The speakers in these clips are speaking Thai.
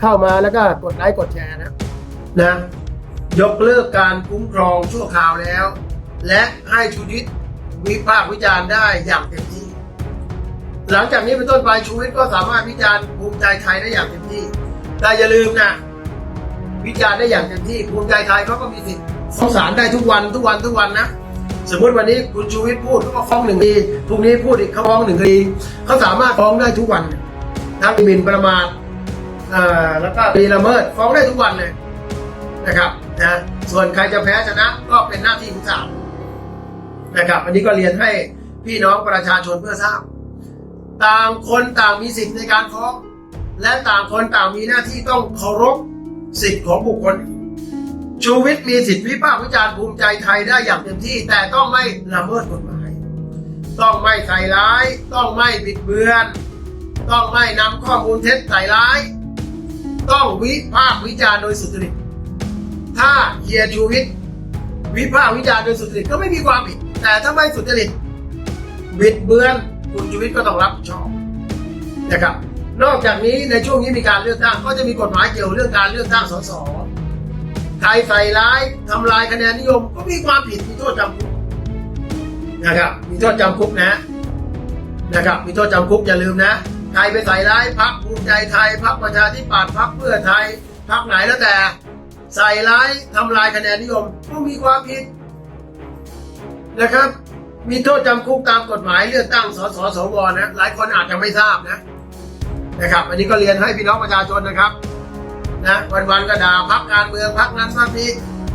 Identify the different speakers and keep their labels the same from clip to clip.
Speaker 1: เข้ามาแล้วก็กดไลค์กดแชร์นะนะยกเลิกการคุ้มครองชั่วคราวแล้ว และให้ชูวิทย์วิพากษ์วิจารณ์ได้อย่างเต็มที่ หลังจากนี้เป็นต้นไปชูวิทย์ก็สามารถวิจารณ์ภูมิใจไทยได้อย่างเต็มที่ แต่อย่าลืมนะวิจารณ์ได้อย่างเต็มที่ภูมิใจไทยเขาก็มีสิทธิ์ฟ้องศาลได้ทุกวันทุกวันทุกวันนะสมมติวันนี้คุณชูวิทย์พูดเขาก็ฟ้องหนึ่งคดีพรุ่งนี้พูดอีกเขาฟ้องหนึ่งคดีเขาสามารถฟ้องได้ทุกวันทั้งหมิ่นประมาท อ่าแล้วก็คดีละเมิดฟ้องได้ทุกวันเลยนะครับนะส่วนใครจะแพ้ชนะก็เป็นหน้าที่ของศาลนะครับ อันนี้ก็เรียนให้พี่น้องประชาชนเพื่อทราบ ต่างคนต่างมีสิทธิ์ในการฟ้อง และต่างคนต่างมีหน้าที่ต้องเคารพสิทธิ์ของบุคคลอื่นชูวิทย์มีสิทธิ์วิพากษ์วิจารณ์ภูมิใจไทยได้อย่างเต็มที่ แต่ต้องไม่ละเมิดกฎหมาย ต้องไม่ใส่ร้าย ต้องไม่บิดเบือน ต้องไม่นำข้อมูลเท็จใส่ร้าย ต้องวิพากษ์วิจารณ์โดยสุจริต ถ้าเฮียชูวิทย์วิพากษ์วิจารณ์โดยสุจริตก็ไม่มีความผิด แต่ถ้าไม่สุจริตบิดเบือนคุณชูวิทย์ก็ต้องรับผิดชอบนะครับ นอกจากนี้ในช่วงนี้มีการเลือกตั้งก็จะมีกฎหมายเกี่ยวเรื่องการเลือกตั้งสสใครใส่ร้ายทำลายคะแนนนิยมก็มีความผิดมีโทษจำคุกนะครับมีโทษจำคุกนะนะครับมีโทษจำคุกอย่าลืมนะ ครไปใส่ร้ายพรรคภูมิใจไทยพรรคประชาธิปัตย์พรรคเพื่อไทยพรรคไหนแล้วแต่ ใส่ร้ายทำลายคะแนนนิยมก็มีความผิดนะครับ มีโทษจำคุกตามกฎหมายเลือกตั้งสสสวนะหลายคนอาจจะไม่ทราบนะนะครับ อันนี้ก็เรียนให้พี่น้องประชาชนนะครับนะวันๆก็ด่าพักการเมืองพักนั้นพักนี้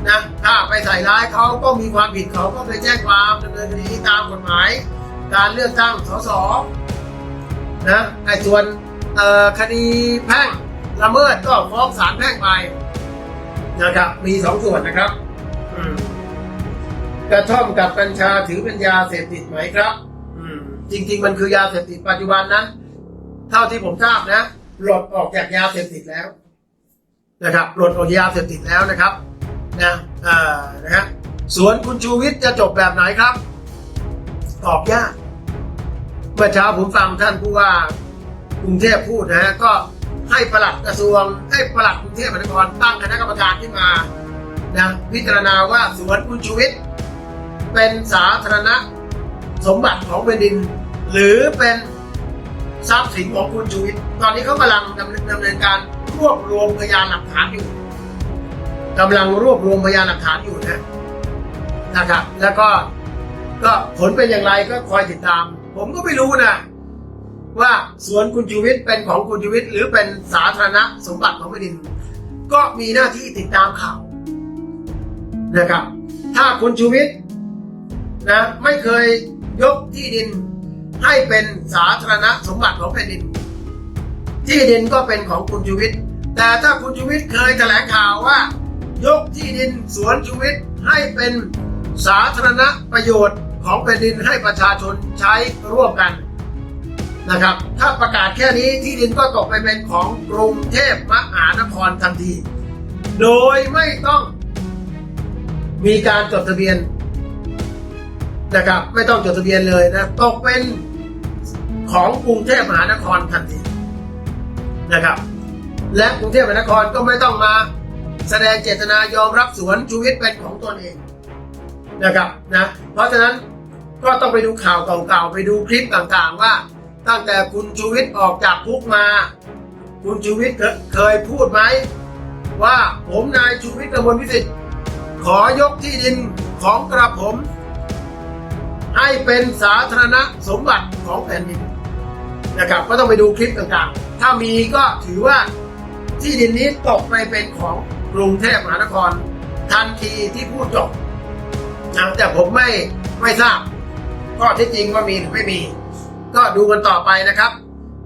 Speaker 1: นะถ้าไปใส่ร้ายเขาก็มีความผิดเขาก็ไปแจ้งความดำเนินคดีตามกฎหมาย การเลือกตั้งสส นะไอ้ส่วนคดีแพ่งละเมิดก็ฟ้องศาลแพ่งไปนะครับ มีสองส่วนนะครับกระท่อมกับกัญชาถือเป็นยาเสพติดไหมครับอืจริง ๆ มันคือยาเสพติดปัจจุบันนั้นเท่าที่ผมทราบนะปลดออกจากยาเสพติดแล้ว นะครับปลดออกจากยาเสพติดแล้วนะครับนะอ่านะฮะสวนคุณชูวิทย์จะจบแบบไหนครับ ตอบยาก มื่อเช้าผมฟังท่านผู้ว่ากรุงเทพพูดนะฮะก็ให้ปลัดกระทรวง ให้ปลัดกรุงเทพมหานครตั้งคณะกรรมการขึ้นมานะพิจารณาว่าสวนคุณชูวิทย์เป็นสาธารณสมบัติของแผ่นดิน หรือเป็นทรัพย์สินของคุณชูวิทย์ตอนนี้เขากำลังดำเนินดำเนินการรวบรวมพยานหลักฐานอยู่กำลังรวบรวมพยานหลักฐานอยู่นะนะครับ แล้วก็ก็ผลเป็นอย่างไรก็คอยติดตาม ผมก็ไม่รู้นะ ว่าสวนคุณชูวิทย์เป็นของคุณชูวิทย์หรือเป็นสาธารณสมบัติของแผ่นดิน ก็มีหน้าที่ติดตามข่าวนะครับ ถ้าคุณชูวิทย์นะไม่เคยยกที่ดินให้เป็นสาธารณสมบัติของแผ่นดิน ที่ดินก็เป็นของคุณชูวิทย์แต่ถ้าคุณชูวิทย์เคยแถลงข่าวว่า ยกที่ดินสวนชูวิทย์ให้เป็นสาธารณประโยชน์ ของแผ่นดินให้ประชาชนใช้ร่วมกันนะครับ ถ้าประกาศแค่นี้ที่ดินก็ตกไปเป็นของกรุงเทพมหานครทันที โดยไม่ต้องมีการจดทะเบียนนะครับ ไม่ต้องจดทะเบียนเลยนะตกเป็นของกรุงเทพมหานครทันทีนะครับ และกรุงเทพมหานครก็ไม่ต้องมาแสดงเจตนายอมรับสวนชูวิทย์เป็นของตนเอง นะครับนะเพราะฉะนั้นก็ต้องไปดูข่าวเก่าๆไปดูคลิปต่างๆว่า ตั้งแต่คุณชูวิทย์ออกจากคุกมา คุณชูวิทย์เคยพูดไหมว่าผมนายชูวิทย์กระมวลวิสิทธิ์ขอยกที่ดินของกระผม ให้เป็นสาธารณสมบัติของแผ่นดินนะครับก็ต้องไปดูคลิปต่างๆ ถ้ามีก็ถือว่าที่ดินนี้ตกไปเป็นของกรุงเทพมหานคร ทันทีที่พูดจบ นะแต่ผมไม่ไม่ทราบข้อท็จจริงว่ามีหรือไม่มี ก็ดูกันต่อไปนะครับ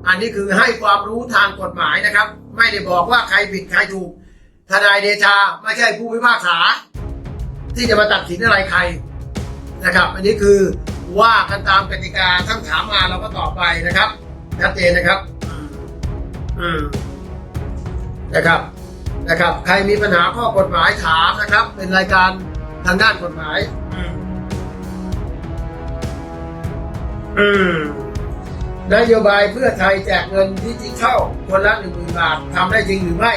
Speaker 1: อันนี้คือให้ความรู้ทางกฎหมายนะครับ ไม่ได้บอกว่าใครผิดใครถูกทนายเดชาไม่ใช่ผู้พิพากษา ที่จะมาตัดสินอะไรใครนะครับ อันนี้คือว่ากันตามกติกาทั้งถามมาเราก็ตอบไปนะครับชัดเจนนะครับ อืมนะครับนะครับ ใครมีปัญหาข้อกฎหมายถามนะครับ เป็นรายการ ทางด้านกฎหมายอืมอืมนโยบายเพื่อไทยแจกเงินดิจิทัลคนละหนึ่งหมื่นบาททำได้จริงหรือไม่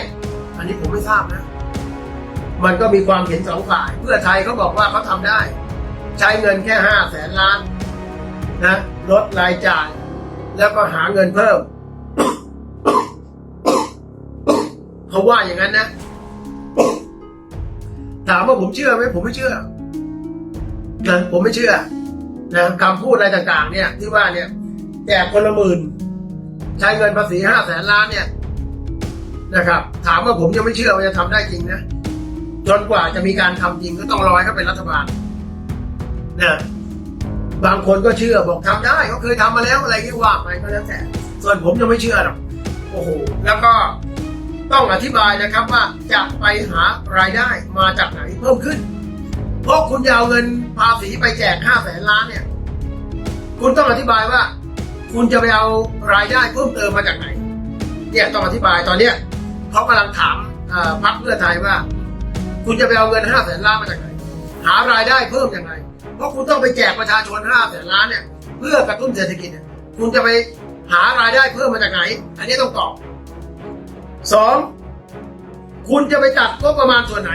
Speaker 1: อันนี้ผมไม่ทราบนะ มันก็มีความเห็นสองฝ่าย เพื่อไทยเขาบอกว่าเขาทำได้ ใช้เงินแค่ห้าแสนล้าน นะลดรายจ่าย แล้วก็หาเงินเพิ่มเขาว่าอย่างนั้นนะ ถามว่าผมเชื่อไหมผมไม่เชื่อนะผมไม่เชื่อนะคำพูดอะไรต่าง ๆ เนี่ยที่ว่าเนี่ยแจกคนละหมื่นใช้เงินภาษีห้าแสนล้านเนี่ยนะครับ ถามว่าผมยังไม่เชื่อว่าจะทำได้จริงนะจนกว่าจะมีการทำจริงก็ต้องรอให้เขาเป็นรัฐบาลนะบางคนก็เชื่อบอกทำได้เขาเคยทำมาแล้วอะไรที่ว่าไปก็แล้วแต่ส่วนผมยังไม่เชื่อหรอกโอ้โหแล้วก็ ต้องอธิบายนะครับว่าจะไปหารายได้มาจากไหนเพิ่มขึ้น เพราะคุณจะเอาเงินภาษีไปแจกห้าแสนล้านเนี่ย คุณต้องอธิบายว่า คุณจะไปเอารายได้เพิ่มเติมมาจากไหน เนี่ยต้องอธิบายตอนเนี้ยเขากำลังถามพรรคเพื่อไทยว่า คุณจะไปเอาเงินห้าแสนล้านมาจากไหน หารายได้เพิ่มยังไงเพราะคุณต้องไปแจกประชาชนห้าแสนล้านเนี่ยเพื่อกระตุ้นเศรษฐกิจเนี่ยคุณจะไปหารายได้เพิ่มมาจากไหน อันนี้ต้องตอบ สองคุณจะไปตัดงบประมาณส่วนไหน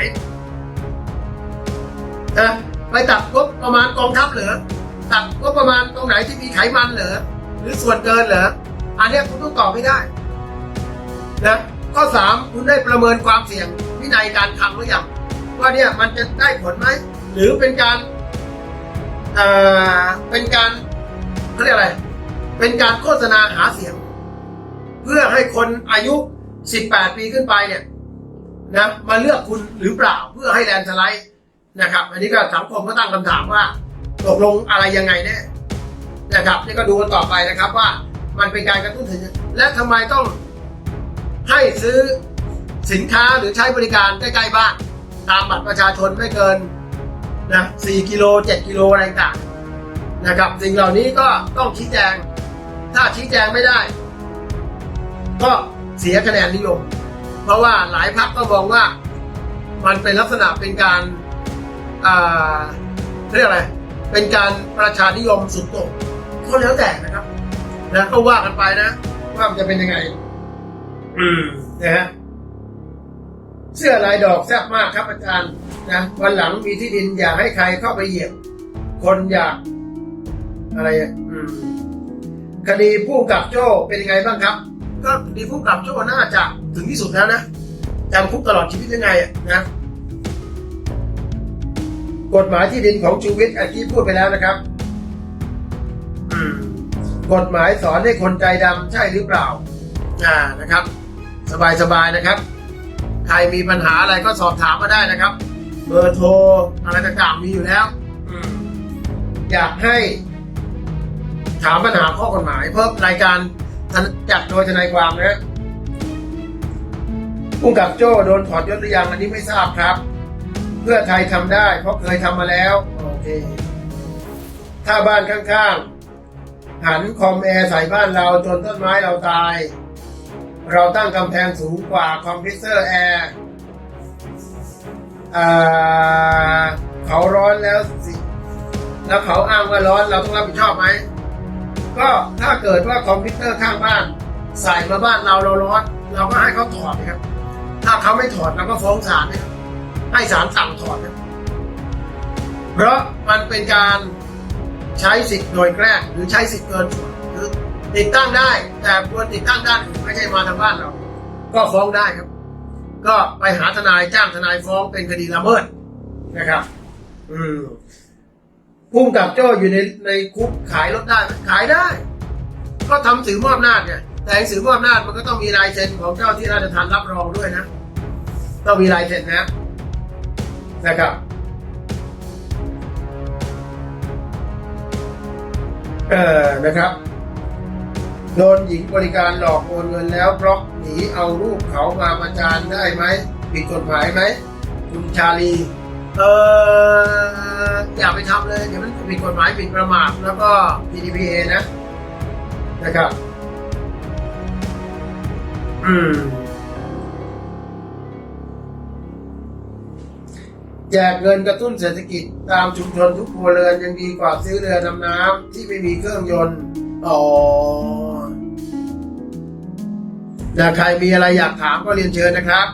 Speaker 1: นะไปตัดงบประมาณกองทัพเหรอตัดงบประมาณตรงไหนที่มีไขมันเหรอหรือส่วนเกินเหรออันนี้คุณต้องตอบไม่ได้นะข้อสามคุณได้ประเมินความเสี่ยงวินัยการคลังหรือยังว่าเนี่ยมันจะได้ผลไหมหรือเป็นการเอ่อเป็นการเขาเรียกอะไร เป็นการโฆษณาหาเสียง เพื่อให้คนอายุ 18 ปีขึ้นไปเนี่ยนะมาเลือกคุณหรือเปล่าเพื่อให้แลนสไลด์นะครับ อันนี้ก็สังคมก็ตั้งคำถามว่าตกลงอะไรยังไงแน่นะครับ นี่ก็ดูกันต่อไปนะครับว่ามันเป็นการกระตุ้นเศรษฐกิจและทำไมต้องให้ซื้อสินค้าหรือใช้บริการใกล้ๆบ้าน ตามบัตรประชาชนไม่เกินนะ4กิโล7กิโลอะไรต่างนะครับสิ่งเหล่านี้ก็ต้องชี้แจง ถ้าชี้แจงไม่ได้ ก็ เสียคะแนนนิยม เพราะว่าหลายพักก็มองว่ามันเป็นลักษณะเป็นการาเรียกอะไร เป็นการประชานิยมสุดโต่งก็แล้วแต่นะครับนะก็ว่ากันไปนะ ว่ามันจะเป็นยังไง อืมนะฮะเสื้อลายดอกแซ่บมากครับอาจารย์นะวันหลังมีที่ดินอยากให้ใครเข้าไปเหยียบ คนอยาก อะไรอืมคดีผู้กับโจ้เป็นยังไงบ้างครับ ก็ดีผู้กับโจ้น่าจะถึงที่สุดแล้วนะจำคุกตลอดชีวิตยังไงอะนะ กฎหมายที่ดินของชูวิทย์อาที่พูดไปแล้วนะครับกฎหมายสอนให้คนใจดำใช่หรือเปล่า อ่านะครับ สบายๆนะครับ ใครมีปัญหาอะไรก็สอบถามมาได้นะครับ เบอร์โทรอะไรต่างๆมีอยู่แล้วออยากให้ถามปัญหาข้อกฎหมายเพิ่มรายการ จัดโดยทนายความนะผู้กับโจ้โดนถอดยศหรือยังอันนี้ไม่ทราบครับ เพื่อไทยทำได้ เพราะเคยทำมาแล้วโอเค ถ้าบ้านข้างๆ หันคอมแอร์ใส่บ้านเราจนต้นไม้เราตาย เราตั้งกำแพงสูงกว่าคอมพิวเตอร์แอร์เขาร้อนแล้วสิ แล้วเขาอ้างว่าร้อนเราต้องรับผิดชอบไหม ก็ถ้าเกิดว่าคอมพิวเตอร์ข้างบ้าน ใส่มาบ้านเราเราร้อน เราก็ให้เขาถอดนะครับ ถ้าเขาไม่ถอดเราก็ฟ้องศาลนะครับให้ศาลสั่งถอดนะเพราะมันเป็นการใช้สิทธิ์โดยแกล้งหรือใช้สิทธิ์เกินส่วนคือติดตั้งได้ แต่ควรติดตั้งด้านอื่นไม่ใช่มาทางบ้านเรา ก็ฟ้องได้ครับ ก็ไปหาทนายจ้างทนายฟ้องเป็นคดีละเมิดนะครับ อืม พุ่มกับโจ้อยู่ในในคุกขายรถได้ขายได้ ก็ทำสื่อมอบอำนาจไงแต่งสื่อมอบอำนาจมันก็ต้องมีลายเซ็นของเจ้าที่ราชทัณฑ์รับรองด้วยนะ ต้องมีลายเซ็นนะนะครับเออนะครับโดนหญิงบริการหลอกโอนเงินแล้วบล็อกหนีเอารูปเขามาประจานได้ไหมผิดกฎหมายไหมคุณชาลี เอออย่าไปทำเลยเดี๋ยวมันผิดกฎหมายผิดประมาทแล้วก็ PDPA นะนะครับ อืมแจกเงินกระตุ้นเศรษฐกิจตามชุมชนทุกครัวเรือนยังดีกว่าซื้อเรือดำน้ำที่ไม่มีเครื่องยนต์ อ๋อถ้าใครมีอะไรอยากถามก็เรียนเชิญนะครับ